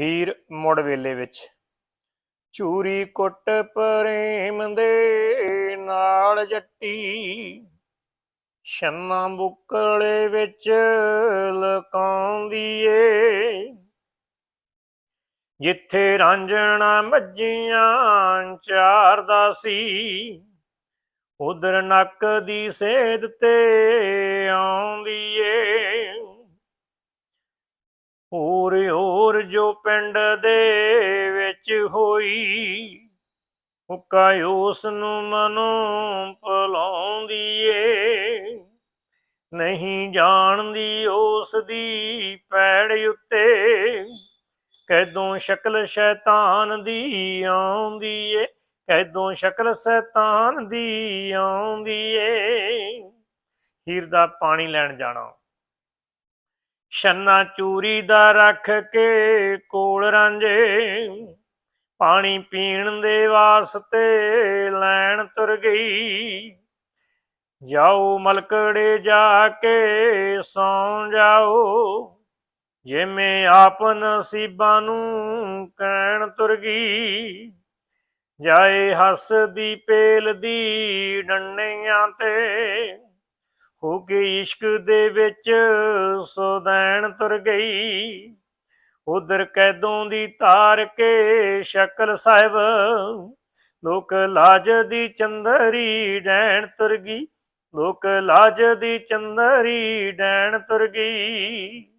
ਹੀਰ ਮੁੜ ਵੇਲੇ ਵਿੱਚ। ਚੂਰੀ ਕੁੱਟ ਪ੍ਰੇਮ ਦੇ ਨਾਲ ਜੱਟੀ। ਛੰਨਾ ਬੁੱਕਲੇ ਵਿੱਚ ਲਕਾਉਂਦੀ ਏ। ਜਿੱਥੇ ਰਾਂਝਣਾ ਮੱਜੀਆਂ ਚਾਰਦਾ ਸੀ, ਉਧਰ ਨੱਕ ਦੀ ਸੇਧ ਤੇ ਆਉਂਦੀ ਹੋਰ ਹੋਰ ਜੋ ਪਿੰਡ ਦੇ ਵਿੱਚ ਹੋਈ। ਹੁਕਾ ਉਸ ਨੂੰ ਮਨੋਂ ਭੁਲਾਉਂਦੀ ਏ। ਨਹੀਂ ਜਾਣਦੀ ਉਸ ਦੀ ਪੈੜ ਉੱਤੇ। ਕੈਦੋਂ ਸ਼ਕਲ ਸ਼ੈਤਾਨ ਦੀ ਆਉਂਦੀ ਏ। ਕੈਦੋਂ ਸ਼ਕਲ ਸ਼ੈਤਾਨ ਦੀ ਆਉਂਦੀ ਏ। ਹੀਰ ਦਾ ਪਾਣੀ ਲੈਣ ਜਾਣਾ। ਛੰਨਾ ਚੂਰੀ ਦਾ ਰੱਖ ਕੇ ਕੋਲ ਰਾਂਝੇ, ਪਾਣੀ ਪੀਣ ਦੇ ਵਾਸਤੇ ਲੈਣ ਤੁਰ ਗਈ। ਜਾਓ ਮਲਕੜੇ ਜਾ ਕੇ ਸੌਂ ਜਾਓ, ਜਿਵੇਂ ਆਪ ਨਸੀਬਾਂ ਨੂੰ ਕਹਿਣ ਤੁਰ ਗਈ। ਜਾਏ ਹੱਸਦੀ ਪੇਲ ਦੀ ਡੰਡੀਆਂ ਤੇ ਹੋ ਗਈ ਇਸ਼ਕ ਦੇ ਵਿੱਚ ਸੋਦੈਣ ਤੁਰ ਗਈ। ਉਧਰ ਕੈਦੋਂ ਦੀ ਤਾਰ ਕੇ ਸ਼ਕਲ ਸਾਹਿਬ, ਲੋਕ ਲਾਜ ਦੀ ਚੰਦਰੀ ਡੈਣ ਤੁਰ ਗਈ। ਲੋਕ ਲਾਜ ਦੀ ਚੰਦਰੀ ਡੈਣ ਤੁਰ ਗਈ।